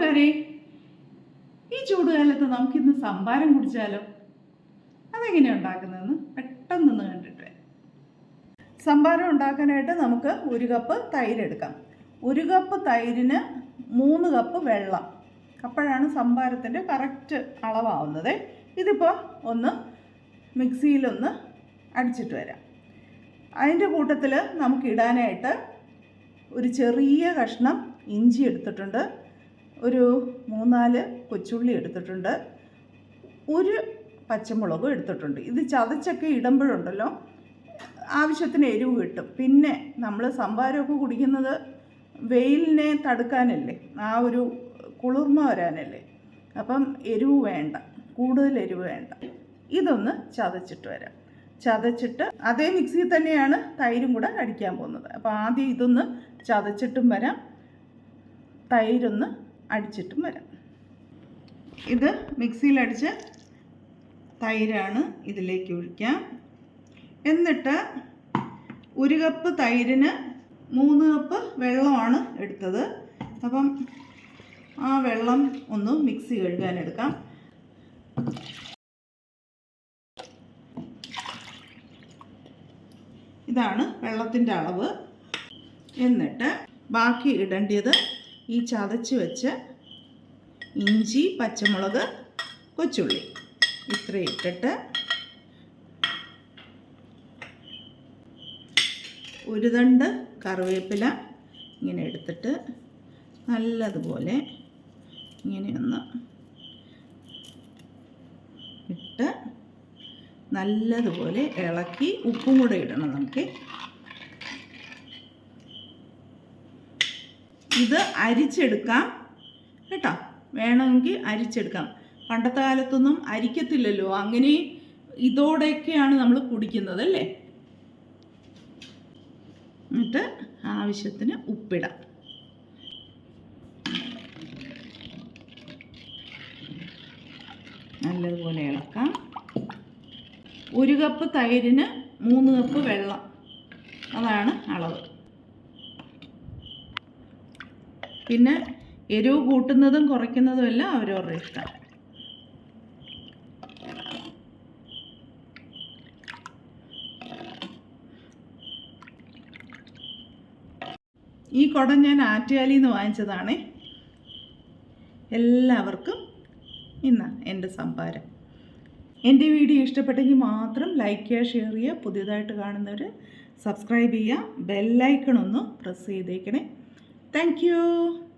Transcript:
കൂട്ടുകാരെ ഈ ചൂടുകാലത്ത് നമുക്കിന്ന് സംഭാരം കുടിച്ചാലോ? അതെങ്ങനെയാണ് ഉണ്ടാക്കുന്നതെന്ന് പെട്ടെന്നൊന്ന് കണ്ടിട്ട്. സംഭാരം ഉണ്ടാക്കാനായിട്ട് നമുക്ക് ഒരു കപ്പ് തൈര് എടുക്കാം. ഒരു കപ്പ് തൈരിന് മൂന്ന് കപ്പ് വെള്ളം. അപ്പോഴാണ് സംഭാരത്തിന്റെ കറക്റ്റ് അളവാവുന്നത്. ഇതിപ്പോൾ ഒന്ന് മിക്സിയിലൊന്ന് അടിച്ചിട്ട് വരാം. അതിന്റെ കൂട്ടത്തിൽ നമുക്കിടാനായിട്ട് ഒരു ചെറിയ കഷ്ണം ഇഞ്ചി എടുത്തിട്ടുണ്ട്. ഒരു മൂന്നാൽ കൊച്ചുള്ളി എടുത്തിട്ടുണ്ട്. ഒരു പച്ചമുളകും എടുത്തിട്ടുണ്ട്. ഇത് ചതച്ചൊക്കെ ഇടുമ്പോഴുണ്ടല്ലോ ആവശ്യത്തിന് എരിവ് കിട്ടും. പിന്നെ നമ്മൾ സംഭാരമൊക്കെ കുടിക്കുന്നത് വെയിലിനെ തടുക്കാനല്ലേ ആ ഒരു കുളിർമ വരാനല്ലേ. അപ്പം എരിവ് വേണ്ട കൂടുതൽ എരിവ് വേണ്ട. ഇതൊന്ന് ചതച്ചിട്ട് വരാം. ചതച്ചിട്ട് അതേ മിക്സിയിൽ തന്നെയാണ് തൈരും കൂടെ അടിക്കാൻ പോകുന്നത്. അപ്പോൾ ആദ്യം ഇതൊന്ന് ചതച്ചിട്ടും വരാം. തൈരൊന്ന് അടിച്ചിട്ടും വരാം. ഇത് മിക്സിയിലടിച്ച തൈരാണ് ഇതിലേക്ക് ഒഴിക്കാം. എന്നിട്ട് ഒരു കപ്പ് തൈരിന് മൂന്ന് കപ്പ് വെള്ളമാണ് എടുത്തത്. അപ്പം ആ വെള്ളം ഒന്ന് മിക്സി കഴുകാൻ എടുക്കാം. ഇതാണ് വെള്ളത്തിന്റെ അളവ്. എന്നിട്ട് ബാക്കി ഇടേണ്ടത് ഈ ചതച്ച് വെച്ച് ഇഞ്ചി പച്ചമുളക് കൊച്ചുള്ളി. ഇത്ര ഇട്ടിട്ട് ഒരു തണ്ട് കറിവേപ്പില ഇങ്ങനെ എടുത്തിട്ട് നല്ലതുപോലെ ഇങ്ങനെയൊന്ന് ഇട്ട് നല്ലതുപോലെ ഇളക്കി ഉപ്പും കൂടെ ഇടണം നമുക്ക്. ഇത് അരിച്ചെടുക്കാം. കേട്ടോ? വേണമെങ്കിൽ അരിച്ചെടുക്കാം. പണ്ടത്തെ കാലത്തൊന്നും അരിക്കത്തില്ലല്ലോ. അങ്ങനെ ഇതോടെയൊക്കെയാണ് നമ്മൾ കുടിക്കുന്നത് അല്ലേ? എന്നിട്ട് ആവശ്യത്തിന് ഉപ്പിടാം. നല്ലതുപോലെ ഇളക്കാം. ഒരു കപ്പ് തൈരിന് മൂന്ന് കപ്പ് വെള്ളം. അതാണ് അളവ്. പിന്നെ എരിവ് കൂട്ടുന്നതും കുറയ്ക്കുന്നതും എല്ലാം അവരവരുടെ ഇഷ്ടം. ഈ കുടം ഞാൻ ആറ്റുകാലിൽ നിന്ന് വാങ്ങിച്ചതാണേ. എല്ലാവർക്കും ഇന്ന് എന്റെ സംഭാരം. എന്റെ വീഡിയോ ഇഷ്ടപ്പെട്ടെങ്കിൽ മാത്രം ലൈക്ക് ചെയ്യുക ഷെയർ ചെയ്യുക പുതിയതായിട്ട് കാണുന്നവർ സബ്സ്ക്രൈബ് ചെയ്യുക ബെല്ലൈക്കൺ ഒന്ന് പ്രസ് ചെയ്തേക്കണേ. Thank you.